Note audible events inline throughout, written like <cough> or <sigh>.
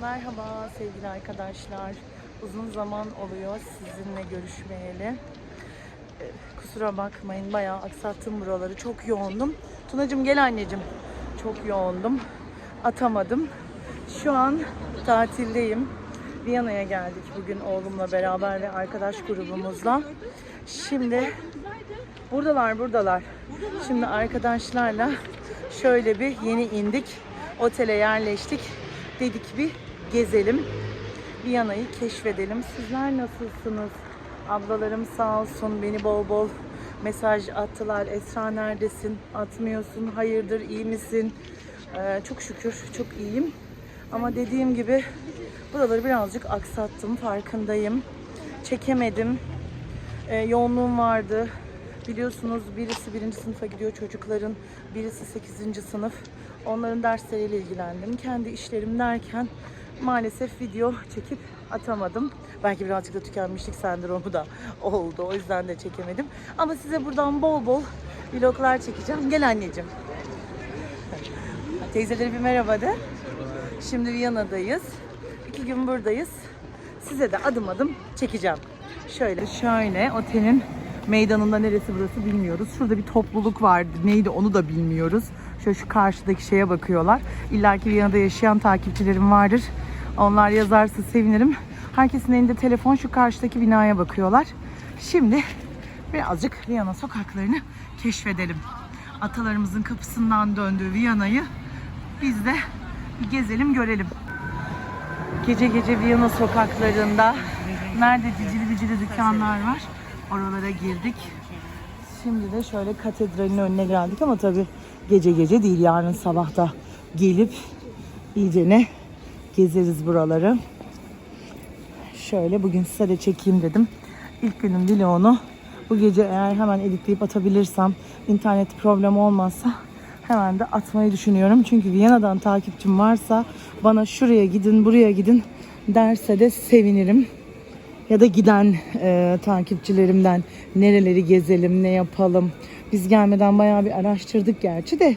Merhaba sevgili arkadaşlar. Uzun zaman oluyor sizinle görüşmeyeli. Ee, Kusura bakmayın bayağı aksattım buraları. Çok yoğundum. Tunacığım gel anneciğim. Çok yoğundum. Atamadım. Şu an tatildeyim. Viyana'ya geldik bugün oğlumla beraber ve arkadaş grubumuzla. Şimdi buradalar buradalar. Şimdi arkadaşlarla şöyle bir yeni indik. Otele yerleştik. Dedik bir gezelim. Viyana'yı keşfedelim. Sizler nasılsınız? Ablalarım sağ olsun beni bol bol mesaj attılar. Esra neredesin? Atmıyorsun. Hayırdır iyi misin? Ee, çok şükür çok iyiyim. Ama dediğim gibi buraları birazcık aksattım. Farkındayım. Çekemedim. Ee, yoğunluğum vardı. Biliyorsunuz birisi birinci sınıfa gidiyor çocukların, birisi sekizinci sınıf. Onların dersleriyle ilgilendim. Kendi işlerim derken maalesef video çekip atamadım. Belki birazcık da tükenmişlik sendromu da <laughs> oldu. O yüzden de çekemedim. Ama size buradan bol bol vloglar çekeceğim. Gel anneciğim. <laughs> Teyzeleri bir merhaba de. Şimdi Viyana'dayız. İki gün buradayız. Size de adım adım çekeceğim. Şöyle şöyle otelin meydanında neresi burası bilmiyoruz. Şurada bir topluluk vardı. Neydi onu da bilmiyoruz. Şöyle şu karşıdaki şeye bakıyorlar. İlla ki Viyana'da yaşayan takipçilerim vardır. Onlar yazarsa sevinirim. Herkesin elinde telefon şu karşıdaki binaya bakıyorlar. Şimdi birazcık Viyana sokaklarını keşfedelim. Atalarımızın kapısından döndüğü Viyana'yı biz de bir gezelim görelim. Gece gece Viyana sokaklarında nerede cicili bicili dükkanlar var oralara girdik. Şimdi de şöyle katedralin önüne geldik ama tabi gece gece değil yarın sabah da gelip iyicene gezeriz buraları. Şöyle bugün size de çekeyim dedim. İlk günün vlogunu bu gece eğer hemen editleyip atabilirsem internet problem olmazsa hemen de atmayı düşünüyorum. Çünkü Viyana'dan takipçim varsa bana şuraya gidin buraya gidin derse de sevinirim. Ya da giden e, takipçilerimden nereleri gezelim, ne yapalım. Biz gelmeden bayağı bir araştırdık gerçi de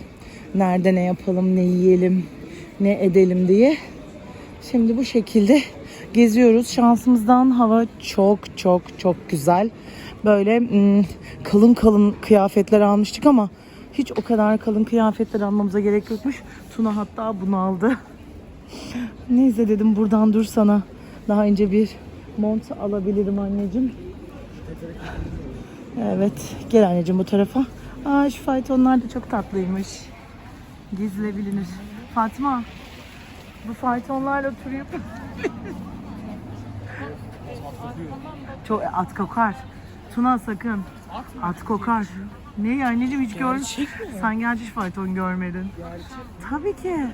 nerede ne yapalım, ne yiyelim, ne edelim diye. Şimdi bu şekilde geziyoruz. Şansımızdan hava çok çok çok güzel. Böyle mm, kalın kalın kıyafetler almıştık ama hiç o kadar kalın kıyafetler almamıza gerek yokmuş. Tuna hatta bunu aldı. <laughs> Neyse dedim buradan dur sana daha önce bir mont alabilirim anneciğim. Evet gel anneciğim bu tarafa. Aa şu faytonlar da çok tatlıymış. Gizle bilinir. Fatma bu faytonlarla tur yap- Çok at kokar. Tuna sakın. At kokar. Ne ya anneciğim hiç görmedin. Sen gerçek fayton görmedin. Tabii ki.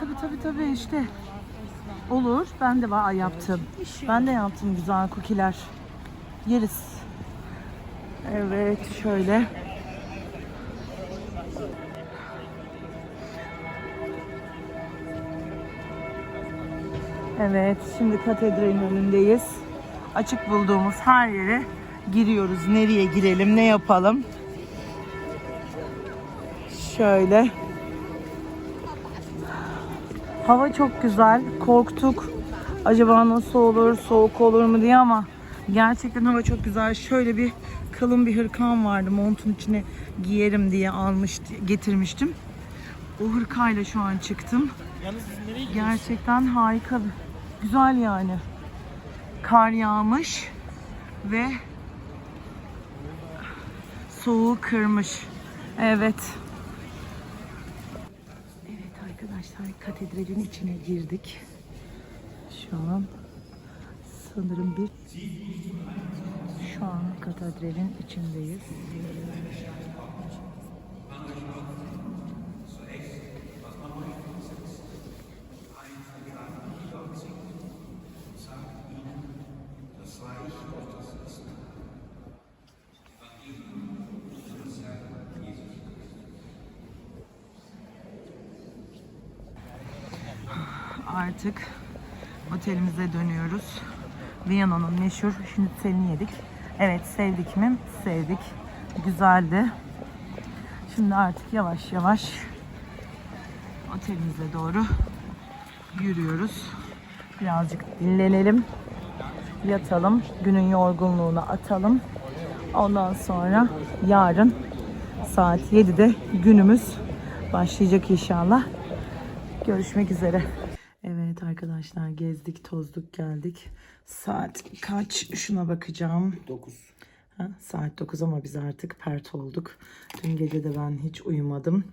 Tabii tabii tabii işte. Olur. Ben de var yaptım. Ben de yaptım güzel kukiler. Yeriz. Evet şöyle. Evet şimdi katedralin önündeyiz. Açık bulduğumuz her yere giriyoruz. Nereye girelim, ne yapalım? Şöyle. Hava çok güzel. Korktuk. Acaba nasıl olur, soğuk olur mu diye ama gerçekten hava çok güzel. Şöyle bir kalın bir hırkam vardı. Montun içine giyerim diye almış, getirmiştim. O hırkayla şu an çıktım. Gerçekten harika. Güzel yani. Kar yağmış ve soğuğu kırmış. Evet. Evet arkadaşlar katedralin içine girdik. Şu an sanırım bir şu an katedralin içindeyiz. Artık otelimize dönüyoruz. Viyana'nın meşhur şnitzelini yedik. Evet sevdik mi? Sevdik. Güzeldi. Şimdi artık yavaş yavaş otelimize doğru yürüyoruz. Birazcık dinlenelim. Yatalım. Günün yorgunluğunu atalım. Ondan sonra yarın saat 7'de günümüz başlayacak inşallah. Görüşmek üzere. Arkadaşlar gezdik tozduk geldik. Saat kaç şuna bakacağım. 9. Ha, saat 9 ama biz artık pert olduk. Dün gece de ben hiç uyumadım.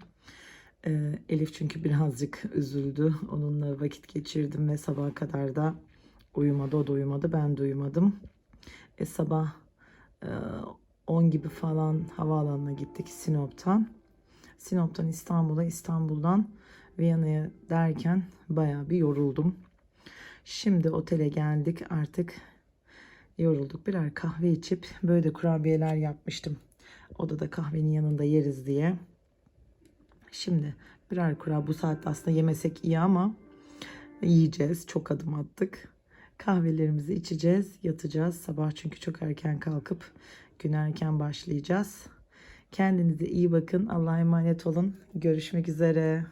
Ee, Elif çünkü birazcık üzüldü. Onunla vakit geçirdim ve sabaha kadar da uyumadı. O da uyumadı. Ben de uyumadım. E, sabah e, 10 gibi falan havaalanına gittik Sinop'tan. Sinop'tan İstanbul'a, İstanbul'dan Viyana'ya derken bayağı bir yoruldum. Şimdi otele geldik artık yorulduk. Birer kahve içip böyle de kurabiyeler yapmıştım. Odada kahvenin yanında yeriz diye. Şimdi birer kurabiye bu saatte aslında yemesek iyi ama yiyeceğiz. Çok adım attık. Kahvelerimizi içeceğiz, yatacağız. Sabah çünkü çok erken kalkıp gün erken başlayacağız. Kendinize iyi bakın. Allah'a emanet olun. Görüşmek üzere.